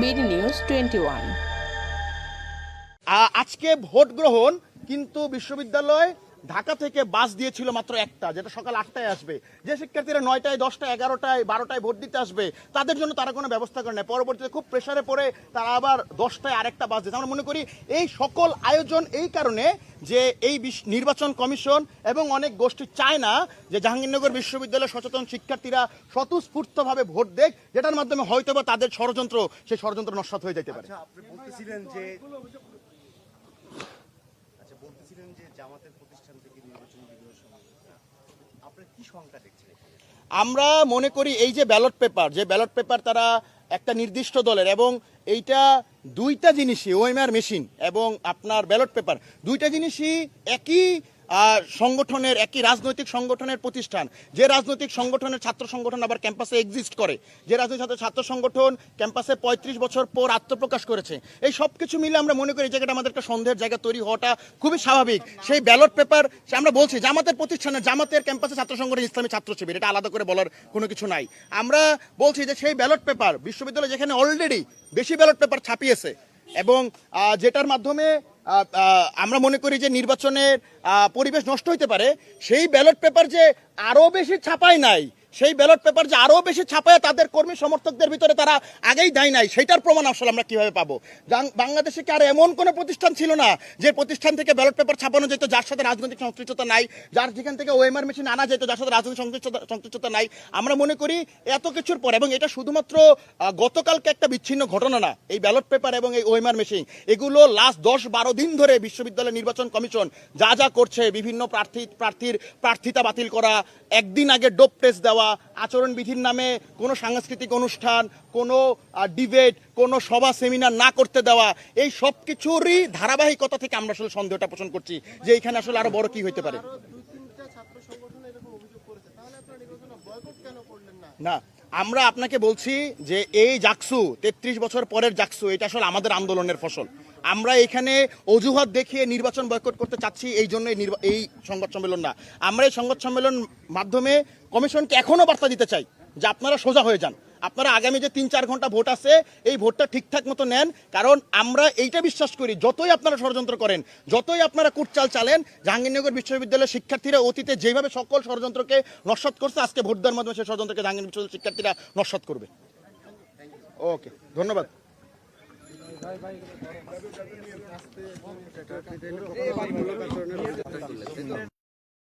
BD news twenty one. আজকে vote গ্রহণ কিন্তু বিশ্ববিদ্যালয় ঢাকা থেকে বাস দিয়েছিল মাত্র একটা, যেটা সকাল আটটায় আসবে। যে শিক্ষার্থীরা নয়টায়, দশটায়, এগারোটায়, বারোটায় ভোট দিতে আসবে, তাদের জন্য তারা কোনো ব্যবস্থা করে নেয়। পরবর্তীতে খুব প্রেসারে পড়ে তারা আবার দশটায় আরেকটা বাস দিতে আমরা মনে করি এই সকল আয়োজন এই কারণে যে এই নির্বাচন কমিশন এবং অনেক গোষ্ঠী চায় না যে জাহাঙ্গীরনগর বিশ্ববিদ্যালয়ের সচেতন শিক্ষার্থীরা স্বতঃস্ফূর্তভাবে ভোট দেখ যেটার মাধ্যমে হয়তোবা তাদের ষড়যন্ত্র, সেই ষড়যন্ত্র নস্বাত হয়ে যেতে পারে। আচ্ছা বলতেছিলেন যে জামাতের প্রতিষ্ঠান থেকে নির্বাচন বিজয়ের সম্ভাবনা আপনার কি সংখ্যা দেখছেন আমরা মনে করি এই যে ব্যালট পেপার, যে ব্যালট পেপার তারা একটা নির্দিষ্ট দলের এবং এইটা দুইটা জিনিসই ওএমআর মেশিন এবং আপনার ব্যালট পেপার, দুইটা জিনিসই একই সংগঠনের একই রাজনৈতিক সংগঠনের প্রতিষ্ঠান। যে রাজনৈতিক সংগঠনের ছাত্র সংগঠন আবার ক্যাম্পাসে এক্সিস্ট করে, যে রাজনৈতিক ছাত্র- সংগঠন ক্যাম্পাসে পঁয়ত্রিশ বছর পর আত্মপ্রকাশ করেছে, এই সব কিছু মিলে আমরা মনে করি জায়গাটা আমাদের একটা সন্দেহের জায়গা তৈরি হওয়াটা খুবই স্বাভাবিক। সেই ব্যালট পেপার আমরা বলছি জামাতের প্রতিষ্ঠানে, জামাতের ক্যাম্পাসে ছাত্র সংগঠন ইসলামী ছাত্র শিবির এটা আলাদা করে বলার কোনো কিছু নাই। আমরা বলছি যে সেই ব্যালট পেপার বিশ্ববিদ্যালয় যেখানে অলরেডি বেশি ব্যালট পেপার ছাপিয়েছে এবং যেটার মাধ্যমে আমরা মনে করি যে নির্বাচনের পরিবেশ নষ্ট হইতে পারে, সেই ব্যালট পেপার যে আরও বেশি ছাপায় নাই সেই ব্যালট পেপার যে আরও বেশি ছাপায় তাদের কর্মী সমর্থকদের ভিতরে তারা আগেই দেয় নাই সেটার প্রমাণ আসলে আমরা কীভাবে পাবো? বাংলাদেশে কি আর এমন কোনো প্রতিষ্ঠান ছিল না যে প্রতিষ্ঠান থেকে ব্যালট পেপার ছাপানো যেত, যার সাথে রাজনৈতিক সংশ্লিষ্টতা নাই, যার যেখান থেকে ওএমআর মেশিন আনা যেত, যার সাথে রাজনৈতিক সংশ্লিষ্টতা সংশ্লিষ্টতা নাই? আমরা মনে করি এত কিছুর পর, এবং এটা শুধুমাত্র গতকালকে একটা বিচ্ছিন্ন ঘটনা না, এই ব্যালট পেপার এবং এই ওএমআর মেশিন এগুলো লাস্ট দশ বারো দিন ধরে বিশ্ববিদ্যালয় নির্বাচন কমিশন যা যা করছে, বিভিন্ন প্রার্থী প্রার্থীর প্রার্থিতা বাতিল করা, একদিন আগে ডোপ টেস্ট দেওয়া আচরণবিধির নামে কোনো সাংস্কৃতিক অনুষ্ঠান কোনো ডিবেট কোনো সভা সেমিনার না করতে দেওয়া এই সব কিছুরই ধারাবাহিকতা থেকে আমরা আসলে সন্দেহটা পোষণ করছি যে এখানে আসলে আরও বড় কি হইতে পারে। না আমরা আপনাকে বলছি যে এই জাকসু, তেত্রিশ বছর পরের জাকসু, এটা আসলে আমাদের আন্দোলনের ফসল। আমরা এখানে অজুহাত দেখিয়ে নির্বাচন বয়কট করতে চাচ্ছি, এই জন্য এই সংবাদ সম্মেলন না। আমরা এই সংবাদ সম্মেলন মাধ্যমে কমিশনকে এখনও বার্তা দিতে চাই যে আপনারা সোজা হয়ে যান। আপনারা আগামী যে তিন চার ঘণ্টা ভোট আছে, এই ভোটটা ঠিকঠাক মতো নেন। কারণ আমরা এইটা বিশ্বাস করি, যতই আপনারা ষড়যন্ত্র করেন, যতই আপনারা কুটচাল চালেন, জাহাঙ্গীরনগর বিশ্ববিদ্যালয়ের শিক্ষার্থীরা অতীতে যেভাবে সকল ষড়যন্ত্রকে নস্বাত করছে, আজকে ভোট দেওয়ার মাধ্যমে সেই ষড়যন্ত্রকে জাহাঙ্গীর বিশ্ববিদ্যালয়ের শিক্ষার্থীরা নস্বাত করবে। ওকে, ধন্যবাদ।